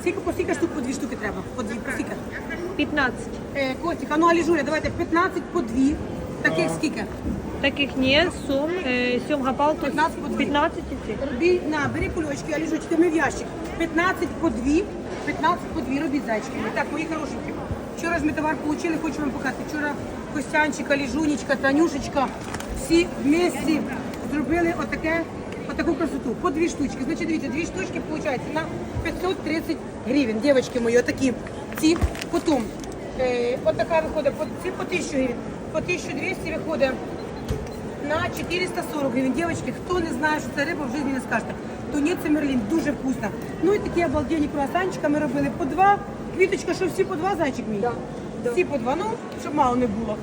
скільки, по скільки штук по дві штуки треба? По дві, по скільки? 15. Е, Костік, а ну Аліжуля, давайте 15 по дві. Таких скільки? Таких нет, сум, э, семга палка 15 по дві. 15 идти. Робіть, на, бери кульочки, Аліжучки, ми в ящик. 15 по дві, 15 по дві, робіть зайчики. Так, мої хорошенькі. Вчора ж ми товар отримали, хочу вам показати. Вчора Костянчик, Аліжунечка, Танюшечка, всі вместе зробили отаке, отаку красоту. По дві штучки. Значить, дивіться, дві штучки, виходить, на 530 гривень. Дівчатки мої, отакі. Ці, потім, е, отака виходить, по, ці по 1000 гривень. По 1200 виходить на 440 гривень. Дівчатки, хто не знає, що це риба, в житті не скажете. Тунець і мерлін дуже вкусно. Ну і такі обалденні круасанчика ми робили по два. Квіточка, що всі по два, зайчик мій? Всі по два, ну, щоб мало не було.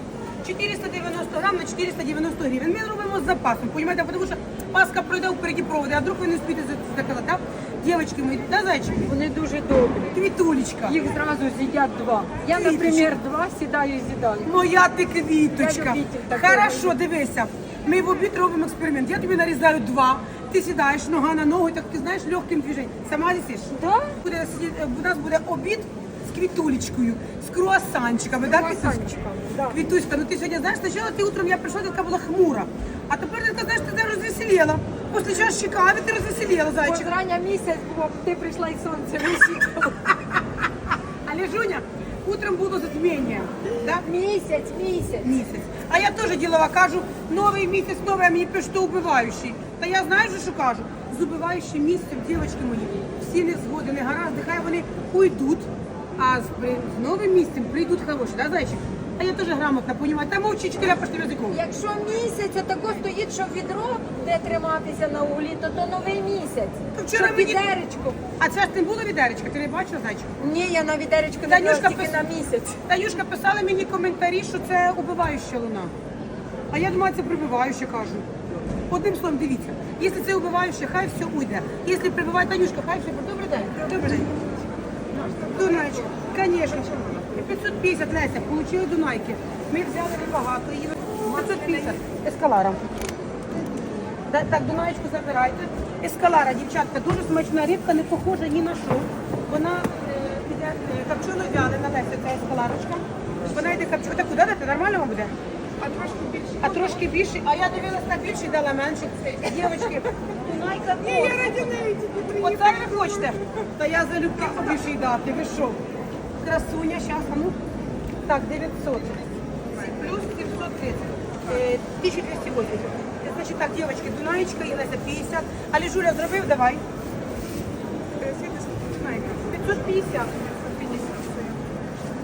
490 грам на 490 гривень. Ми робимо з запасом, розумієте, тому що паска пройде впереді проводи, а вдруг ви не спієте заказати, так? Дівчатки мої, да, зайчики? Вони дуже добрі. Квітулечка. Їх зразу з'їдять два. Я, Квіточка. наприклад, два сідаю і з'їдаю. Моя ти квіточка. Я любитель такого. Хорошо, дивися. Ми в обід робимо експеримент. Я тобі нарізаю два. Ти сідаєш нога на ногу, і так ти знаєш легким движенням. Сама лісиш? Да? Буде сидіти- у нас буде обід з квітулечкою, з круасанчиками. Да? Круасанчиками, да. Квітуська, ну ти сьогодні знаєш, спочатку ти утром я прийшла, ти така була хмура. А тепер ти знаєш, ти тебе розвеселіла. Після чашки кави ти розвеселіла, зайчик. Позрання місяць було, ти прийшла і сонце висікало. Але Жуня, утром було затміння. Да? Місяць, місяць. місяць. А я теж ділова кажу, новий місяць, новий, а мені пише, що убиваючий. Та я знаю, що кажу. З убиваючим місяцем, дівчатки мої, всі не згоди, не гаразди, хай вони уйдуть, а з, при- з новим місяцем прийдуть хороші, да, зайчик? А я теж грамотно понімаю. Та мовчи чотири пошли язиком. Якщо місяць отако стоїть, що відро де триматися на углі, то то новий місяць. То вчора Щоб мені- відеречко. А це ж не було відеречка, ти не бачила, зайчик? Ні, я на відеречко не Танюшка брала, тільки пис- на місяць. Танюшка писала мені коментарі, що це убиваюча луна. А я думаю, це прибиваюча, кажу. Одним словом, дивіться, якщо це убиваюче, хай все уйде. Якщо прибиває Танюшка, хай все. Добрий день. Добрий день. Дунаєчка, звісно. 550, Леся, отримали Дунайки. Ми взяли небагато, її 550. Ескалара. Так, Дунаєчку забирайте. Ескалара, дівчатка, дуже смачна рибка, не похожа ні на що. Вона е, піде е, копчено вялена, Леся, ця ескаларочка. Вона йде копчено. Так куди дати? Нормально вам буде? А трошки більше. А трошки більше. А я дивилась на більше і дала менше. Дівчатки, Дунайка. Ні, я раді неї Оце ви хочете? Та я залюбки побільше й дати. Ви що? Красуня, зараз, а ну. Так, 900. Плюс 730. Е, 1280. Значить так, дівчатки, Дунаєчка і Леся 50. Але Жуля зробив, давай. 550.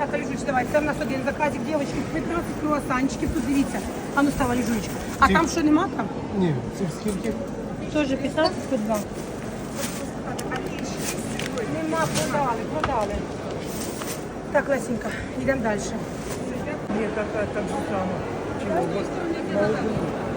Так, Аліжуч, давай, це в нас один заказик, дівчатки, 15 круасанчиків, тут дивіться. А ну став, Аліжучка. А там що нема там? Ні, це скільки? Тоже 15 по 2. Нема, продали, продали. Так, Лесенька, йдемо далі. Ні, так, так, так же само. Чим у вас на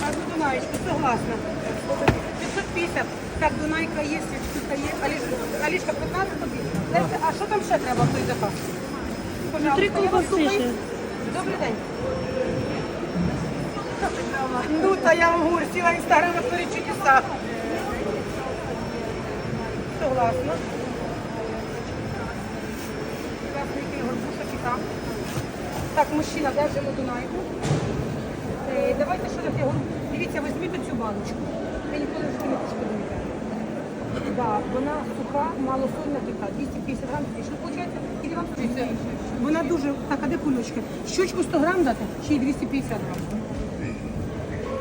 За Дунаєчку, согласна. 550. Так, Дунайка є, свічка є. Алішка, Алішка 15 тобі. А що там ще треба в той заказ? Пожалуйста, Три я вас ще. Добрий день. Ну, та я вам говорю, сіла інстаграм на творі чудеса. Согласна. Красний. Так, мужчина, держимо Дунайку. Е, давайте що таке горбу. Дивіться, візьміть цю баночку. Ви ніколи в житті не пошкодуєте. Да, вона суха, малосольна така, 250 грам, що виходить, і вам подивіться. Вона дуже, так, а де кульочки? Щучку 100 грам дати, чи 250 грам?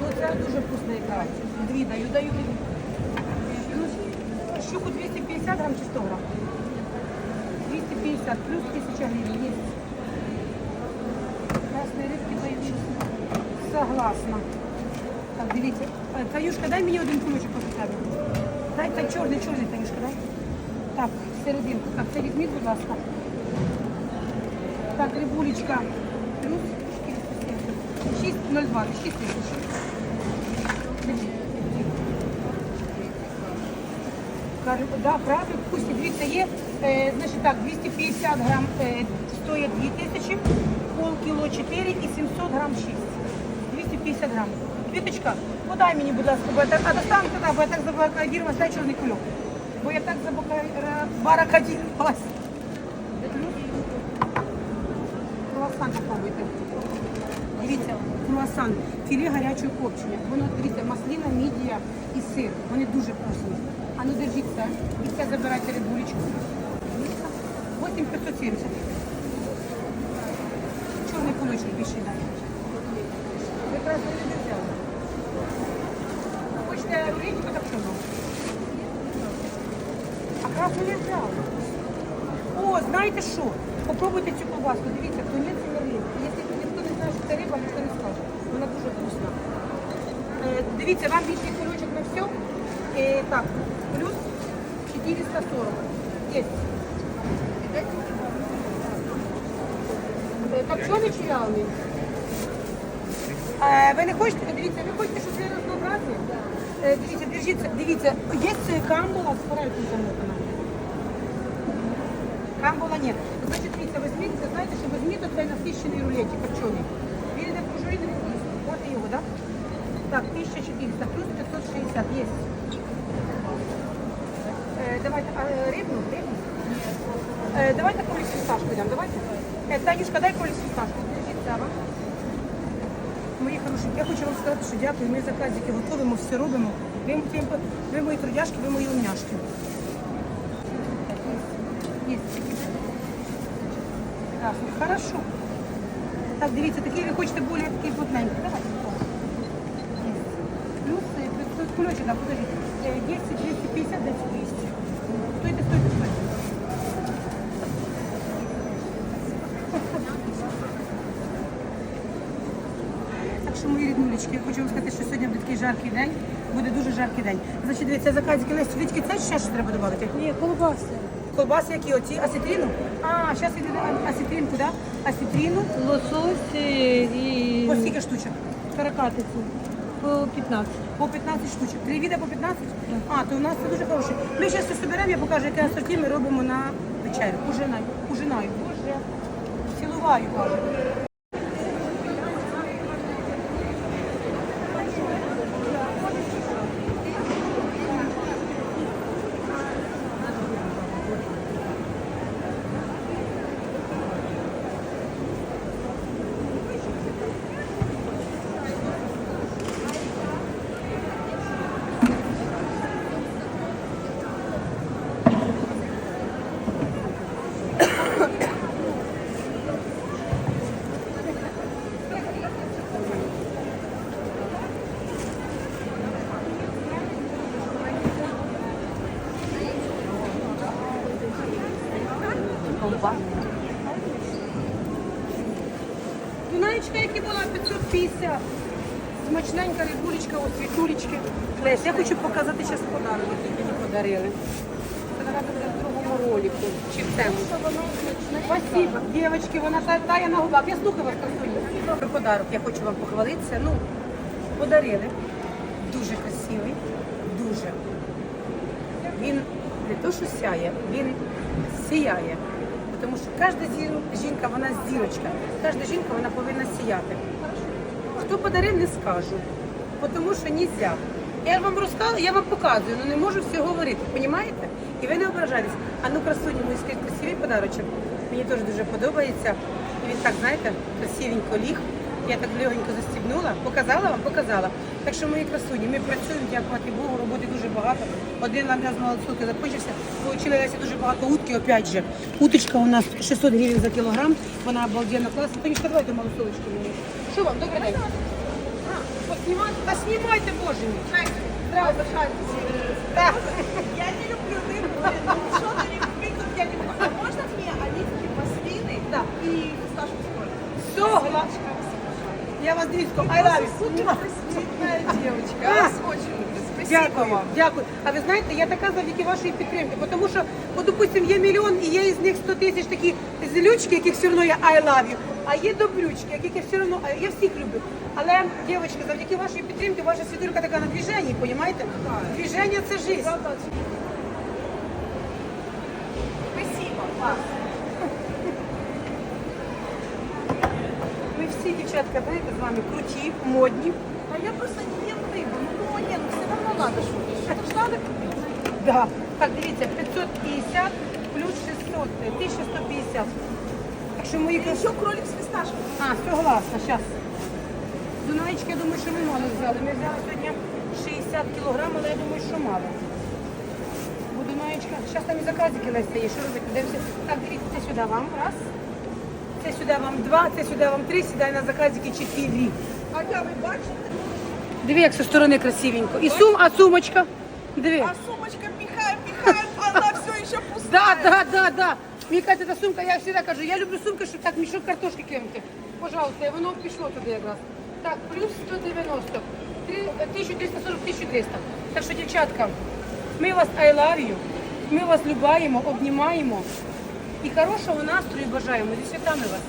Ну, це дуже вкусна ікра. Дві даю, даю. Щуку 250 грам чи 100 грам? 250 плюс 1000 гривень. Согласна. Так, дивіться. Е, Таюшка, дай мені один кулечок після тебе. Дай та чорний, чорний, Танюшка, дай. Так, серединку. Так, це візьміть, будь ласка. Так, рибулечка. Плюс 6,02, 6 тисяч. Да, правда, вкусні. Дивіться, є, е, значить так, 250 грам е, стоїть 2 тисячі, полкіло 4 і 700 грам 6. 250 грам. Квіточка, подай мені, будь ласка, бо я так, а достану туди, бо я так забаракадірувалась, дай чорний кульок. Бо я так забаракадірувалась. Круасан попробуйте. Дивіться, круасан, філе гарячого копчення. Воно, дивіться, маслина, мідія і сир. Вони дуже вкусні. А ну держіть це. І це забирайте рибулечку. 8570. Чорний кулочок більше дай. Ви красно не так? А красну не взяли. О, знаєте що? Попробуйте цю ковбаску. Дивіться, тунець і мерлин. Якщо ніхто не знає, що це риба, ніхто не скаже. Вона дуже вкусна. Е, дивіться, вам більший кульочок на все. Е, так, плюс 440. Є. Е, Копчений чи реальний? Е, ви не хочете, дивіться, ви хочете, щоб це разнообразні? Е, дивіться, держіться, дивіться, є це камбула з форелькою замотана. Камбула ні. Значить, дивіться, візьміть, це знаєте, що візьміть оцей насищений рулетик копчений. Він іде пружинний, от його, так? Так, 1400 плюс 560, є. Е, давайте, а, рибну, рибну? Е, давайте колись фісташку йдемо, давайте. Е, Танюшка, дай колись фісташку. Держіть вам. Мої хороші, я хочу вам сказати, що дякую. Ми заказики готуємо, все робимо. Ви, ви, ви мої трудяшки, ви мої умняшки. Є. Прекрасно. Хорошо. Так, дивіться, такі ви хочете більш такі плотненькі. Давайте. Плюс е, 500 кульочок, да, подождите. Е, 10, 250, 10, 200. Стойте, стойте, стойте. Так що, мої ріднулечки, я хочу вам сказати, що сьогодні буде такий жаркий день, буде дуже жаркий день. Значить, дивіться, заказики Лесі, Вітьки, це ще що треба додати? Ні, колбаси. Колбаси які оці? Асетріну? А, зараз йде асетрінку, да? Асетріну. Лосось і По скільки штучок? каракатиці. По 15. По 15 штучок. Три віда по 15? А, то у нас це дуже хороше. Ми зараз все соберемо, я покажу, яке асорті ми робимо на вечерю. Ужинаю. Ужинаю. Боже. Цілуваю, кажу. Дунаєчка, які була 550. Смачненька рибулечка, ось світулечки. Лесь, я хочу показати зараз подарунок, який мені подарили. Спасибо. Дівчатки, вона тає на губах. Я слухаю вас, красуня. Подарок, я хочу вам похвалитися. Ну, подарили. Дуже красивий. Дуже. Він не то, що сяє, він сіяє. Тому що кожна жінка, вона зірочка. Кожна жінка вона повинна сіяти. Хто подарив, не скажу. Тому що нельзя. Я вам розказала, я вам показую, але не можу все говорити, розумієте? І ви не ображайтесь. А ну красуні, мої скажіть, красивий подарочок. Мені теж дуже подобається. І він так, знаєте, красивенько ліг. Я так легенько застібнула, показала вам, показала. Так що мої красуні, ми працюємо, дякувати Богу, роботи дуже багато. Один нам з молодцюки закончився. Получила Леся дуже багато утки, опять же. Уточка у нас 600 гривень за кілограм, вона обалденно класна. Тонічка, давайте малосолочку мені. Що вам, добрий день? Поснімати? Та знімайте, боже мій. Здравствуйте. Так. Я не люблю рыбу, что-то не люблю, я не могу. А можно мне оливки, маслины Да. и фисташку соль? Все, Я вас дивіться, I love you. Девочка, вас очень люблю. Дякую вам, дякую. А ви знаєте, я така завдяки вашої підтримки, тому що, от, допустим, є мільйон і є із них 100 тисяч такі злючки, яких все одно я I love you, а є добрючки, яких я все одно, я всіх люблю. Але, дівчатки, завдяки вашій підтримці, ваша світулька така на движенні, розумієте? Движення це життя. Спасибо. Ми всі, дівчатка, знаєте, з вами круті, модні. А я просто не рыбу. Ну, нет, ну равно надо шутить. Это ж надо купить. Да. Так, дивіться, 550 плюс 600, 1150. Так що мої И еще кролик с фисташкой. А, согласна, зараз. Дунаєчки, я думаю, що ми мало взяли. Ми взяли сьогодні 60 кілограм, але я думаю, що мало. Бо Дунаєчка, зараз там і заказики Леся є, що робити? Дивіться. Так, дивіться, це сюди вам, раз. Це сюди вам два, це сюди вам три, сідай на заказики чотири. А я вы бачите? Диви, як зі сторони красивенько. І сум, а сумочка? Диви. А сумочка пихаем, а она все еще Да, пустая. да, да, да. Мені кажуть, ця сумка, я завжди кажу, я люблю сумки, щоб так мішок картошки кинути. Пожалуйста, і воно пішло туди якраз. Так, плюс 190. Три- 1340, 1300. Так що, дівчатка, ми вас I love you, ми вас любаємо, обнімаємо і хорошого настрою бажаємо. Зі святами вас.